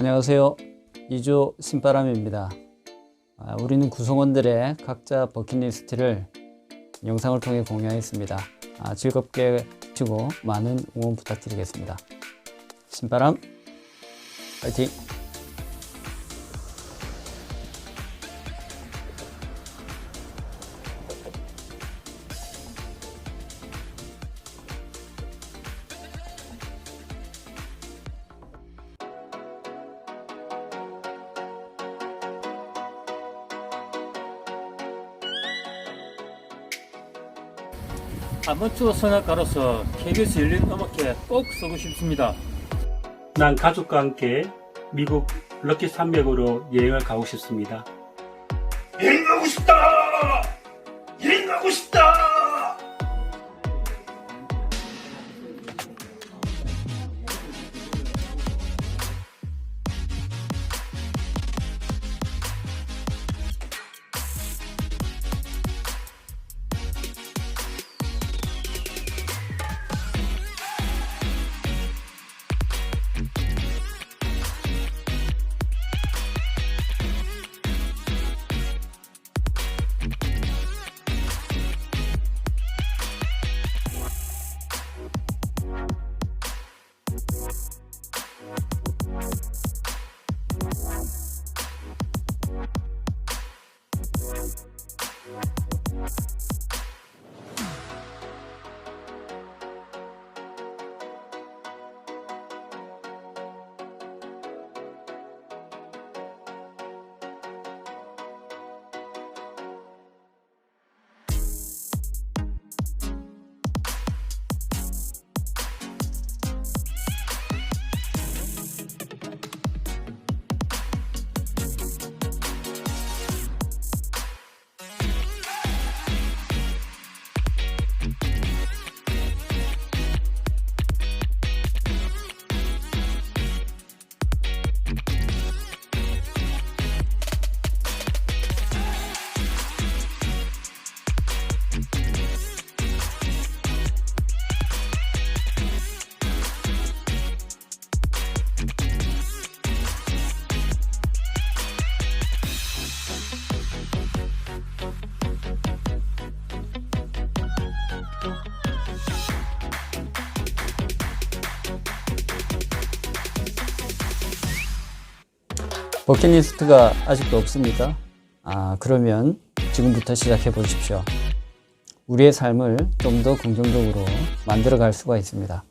안녕하세요. 이조 신바람입니다. 아, 우리는 구성원들의 각자 버킷리스트를 영상을 통해 공유하였습니다. 아, 즐겁게 치고 많은 응원 부탁드리겠습니다. 신바람 파이팅! 아마추어 성악가로서 KBS 열린 음악회 꼭 쓰고 싶습니다. 난 가족과 함께 미국 럭키 산맥으로 여행을 가고 싶습니다. 여행 가고 싶다! 여행 가고 싶다! 버킷리스트가 아직도 없습니까? 아, 그러면 지금부터 시작해 보십시오. 우리의 삶을 좀 더 긍정적으로 만들어 갈 수가 있습니다.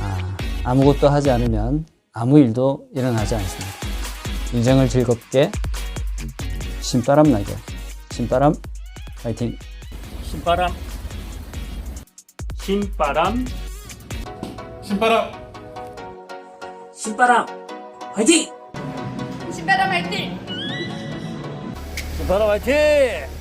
아, 아무것도 하지 않으면 아무 일도 일어나지 않습니다. 인생을 즐겁게 신바람 나게 신바람 파이팅 신바람 신바람 신바람! 신바람 화이팅! 신바람 화이팅! 신바람 화이팅!